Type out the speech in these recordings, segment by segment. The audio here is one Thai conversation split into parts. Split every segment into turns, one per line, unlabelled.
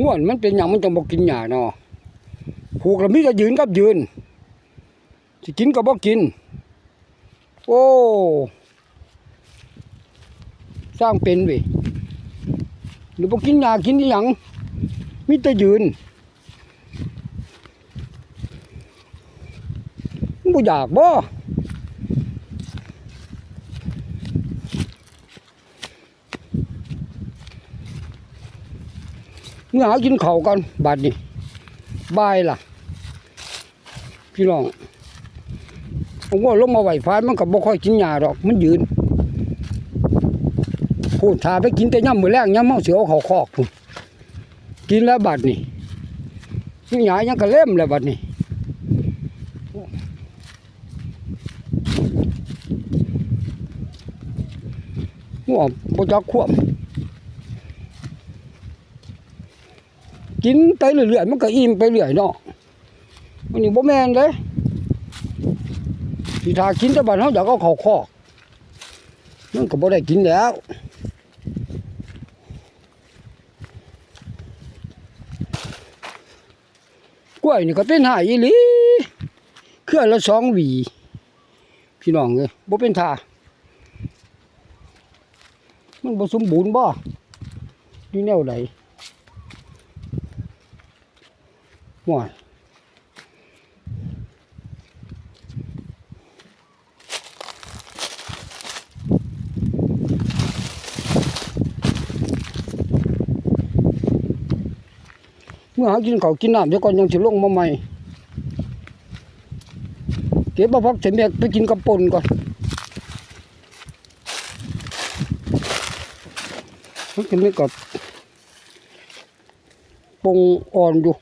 ง่วนมันเป็นหยังมันจังบ่กินหญ้าเนาะผูกแล้วมีแต่ยืนกับยืนสิกินก็บ่กิน โอ้สร้างเป็นเว้ยหรือบ่กินหญ้ากินอีหยังมีแต่ยืนมันบ่อยากบ่ เมื่อหากินเข้ากันบัดนี้บายล่ะ พี่น้องผมว่าลงมาไหวฟ้ามันก็บบ่ค่อยกินหญ้าดอก มันยืนพูดทาไปกินแต่ย่ำมือแรงย่ำเมาเสือเอาเขาคอกพุ่นกินแล้วบัดนี้นี่หญ้ายังก็เล่มแล้วบัดนี้ว่าบ่จักควบ กินไปเรื่อยๆมันก็อิ่มไปเรื่อยเนาะอันนี้บ่แม่นเด้สิทากินแต่บัดเฮาอยากเอาเข้าคอกมันก็บ่ได้กินแล้วกล้วยนี่ก็เป็นหายอีหลีเครือละสองหวี พี่น้องเอ้ยบ่เป็นทามันบ่สมบูรณ์บ่นี่แนวใดว้ายเมื่อหากินเขากินน้ำเดี๋ยวก่อนยังสิลงมาใหม่เก็บมาพักเสร็จแม่ไปกินกับปนก่อนมันกินไม่กับปงอ่อนอยู่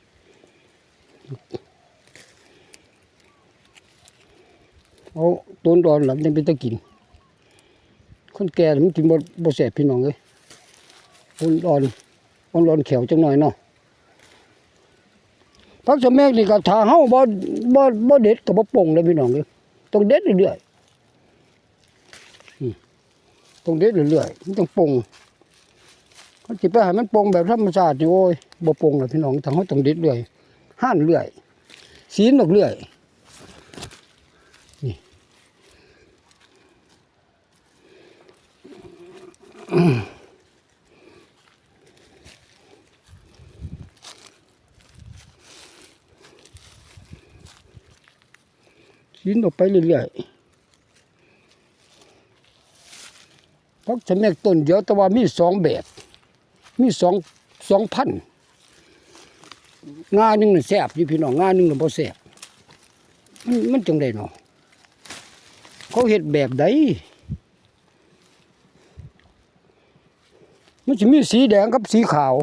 เอาต้นดอนหลังยังเป็นตะกิน คนแก่มันกินบ่บ่แสบพี่น้องเลยต้นดอนต้นดอนเขียวจังหน่อยเนาะพักสะแมกนี่ก็ถ้าเฮาบ่บ่บ่เด็ดก็บ่ปงเลยพี่น้องเลยต้องเด็ดเรื่อยๆต้องเด็ดเรื่อยๆมันต้องปงเขาสิไปให้มันปงแบบธรรมชาตินี่โอ้ยบ่ปงเลยพี่น้องทางเฮาต้องเด็ดเรื่อย ห่านเรื่อยศีลออกเรื่อยกินออกไปเรื่อยๆพักสะแมกต้นเดียวแต่ว่ามีสองแบบ มีสองสองพัน งาหนึ่งน่ะแซ่บอยู่พี่น้องงาหนึ่งน่ะบ่แซ่บมันมันจังไดเนาะเขาเฮ็ดแบบใดมันจะมีสีแดงกับสีขาว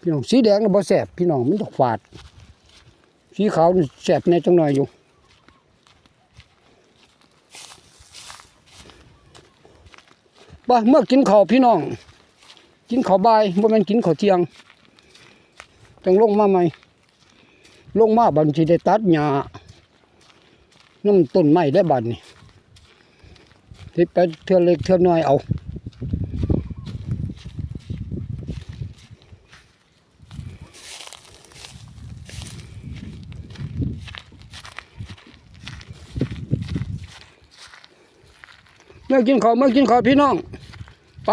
พี่น้องสีแดงน่ะบ่แซ่บพี่น้องมันต้องฝาด สีขาวนี่แซ่บแน่จังหน่อยอยู่บ่เมื่อกินข้าวพี่น้อง กินข้าวบ่ายบ่แม่นกินข้าวเที่ยง จังลงมาใหม่ ลงมาบันสิได้ตัดหญ้าน้ำต้นไม้ได้บัดนี่สิไปเทือเล็กเทือน้อยเอาเมื่อกินข้าวเมื่อกินข้าวพี่น้อง ไป